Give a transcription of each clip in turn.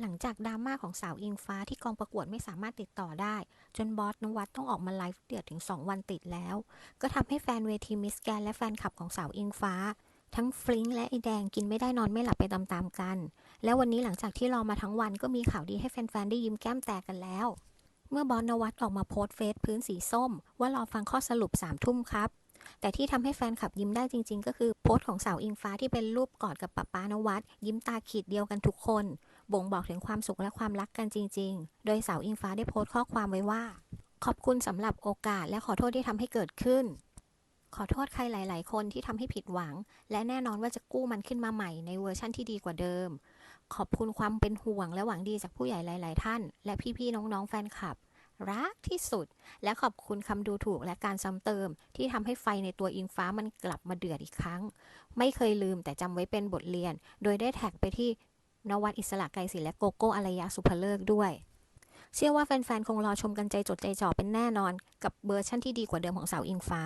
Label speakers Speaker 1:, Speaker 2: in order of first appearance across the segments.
Speaker 1: หลังจากดราม่าของสาวอิงฟ้าที่กองประกวดไม่สามารถติดต่อได้ จนบอสนวัดต้องออกมาไลฟ์เดือดถึง 2 วันติดแล้ว ก็ทำให้แฟนเวทีมิสแกนและแฟนคลับของสาวอิงฟ้า ทั้งฟลิงและไอแดงกินไม่ได้นอนไม่หลับไปตามๆกัน แล้ววันนี้หลังจากที่รอมาทั้งวันก็มีข่าวดีให้แฟนๆได้ยิ้มแก้มแตกกันแล้ว เมื่อบอสนวัดออกมาโพสต์เฟซพื้นสีส้ม ว่ารอฟังข้อสรุป3ามทุ่มครับแต่ที่ทำให้แฟนคลับยิ้มได้จริง ๆ ก็คือโพสต์ของสาวอิงฟ้าที่เป็นรูปกอดกับป๊าป๊านวัดยิ้มตาขีดเดียวกันทุกคน บ่งบอกถึงความสุขและความรักกันจริง ๆ โดยสาวอิงฟ้าได้โพสต์ข้อความไว้ว่า ขอบคุณสำหรับโอกาสและขอโทษที่ทำให้เกิดขึ้น ขอโทษใครหลาย ๆ คนที่ทำให้ผิดหวัง และแน่นอนว่าจะกู้มันขึ้นมาใหม่ในเวอร์ชั่นที่ดีกว่าเดิม ขอบคุณความเป็นห่วงและหวังดีจากผู้ใหญ่หลาย ๆ ท่าน และพี่ ๆ น้อง ๆ แฟนคลับ รักที่สุด และขอบคุณคำดูถูกและการซ้ำเติม ที่ทำให้ไฟในตัวอิงฟ้ามันกลับมาเดือดอีกครั้ง ไม่เคยลืมแต่จำไว้เป็นบทเรียน โดยได้แท็กไปที่ นวัดอิสระไกรศิลและโกโก้อารยาสุภเลิกด้วย เชื่อว่าแฟนๆ คงรอชมกันใจจดใจจ่อเป็นแน่นอน กับเวอร์ชั่นที่ดีกว่าเดิมของสาวอิงฟ้า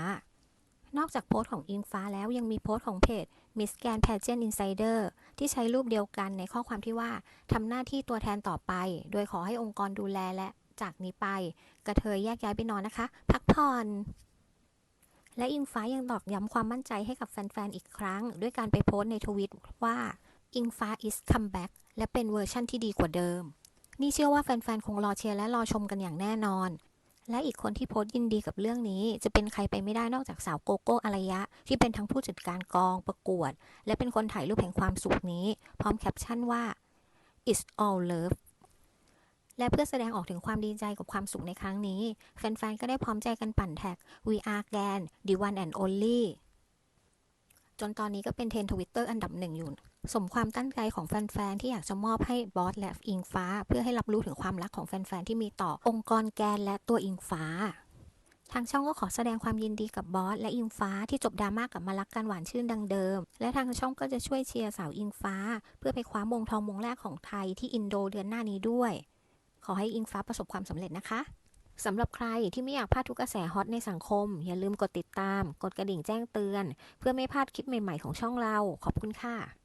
Speaker 1: นอกจากโพสต์ของอิงฟ้าแล้วยังมีโพสต์ของเพจ Miss Grand Pageant Insider ที่ใช้รูปเดียวกันในข้อความที่ว่าทำหน้าที่ตัวแทนต่อไป โดยขอให้องค์กรดูแลและจากนี้ไป กระเทยแยกย้ายไปนอนนะคะ พักผ่อนและอิงฟ้ายังตอกย้ำความมั่นใจให้กับแฟนๆ อีกครั้ง ด้วยการไปโพสต์ในทวิตว่า อิงฟ้า is come back และเป็นเวอร์ชั่นที่ดีกว่าเดิม นี่เชื่อว่าแฟนๆ คงรอเชียร์และรอชมกันอย่างแน่นอน และอีกคนที่โพสต์ยินดีกับเรื่องนี้ จะเป็นใครไปไม่ได้นอกจากสาวโกโก้อารยะ ที่เป็นทั้งผู้จัดการกองประกวด และเป็นคนถ่ายรูปแห่งความสุขนี้ พร้อมแคปชั่นว่า it's all love และเพื่อแสดงออกถึงความดีใจกับความสุขในครั้งนี้ แฟนๆ ก็ได้พร้อมใจกันปั่นแท็ก we are gan the one and only จนตอนนี้ก็เป็นเทรนทวิตเตอร์อันดับหนึ่งอยู่ สมความตั้งใจของแฟนๆที่อยากจะมอบให้บอสและอิงฟ้า เพื่อให้รับรู้ถึงความรักของแฟนๆที่มีต่อองค์กรแกนและตัวอิงฟ้า ทางช่องก็ขอแสดงความยินดีกับบอสและอิงฟ้าที่จบดราม่ากลับมารักกันหวานชื่นดังเดิม และทางช่องก็จะช่วยเชียร์สาวอิงฟ้า เพื่อไปคว้ามงทองมงแรกของไทยที่อินโดเดือนหน้านี้ด้วย ขอให้อิงฟ้าประสบความสำเร็จนะคะสำหรับใครที่ไม่อยากพลาดทุกกระแสฮอตในสังคม อย่าลืมกดติดตาม กดกระดิ่งแจ้งเตือน เพื่อไม่พลาดคลิปใหม่ๆของช่องเรา ขอบคุณค่ะ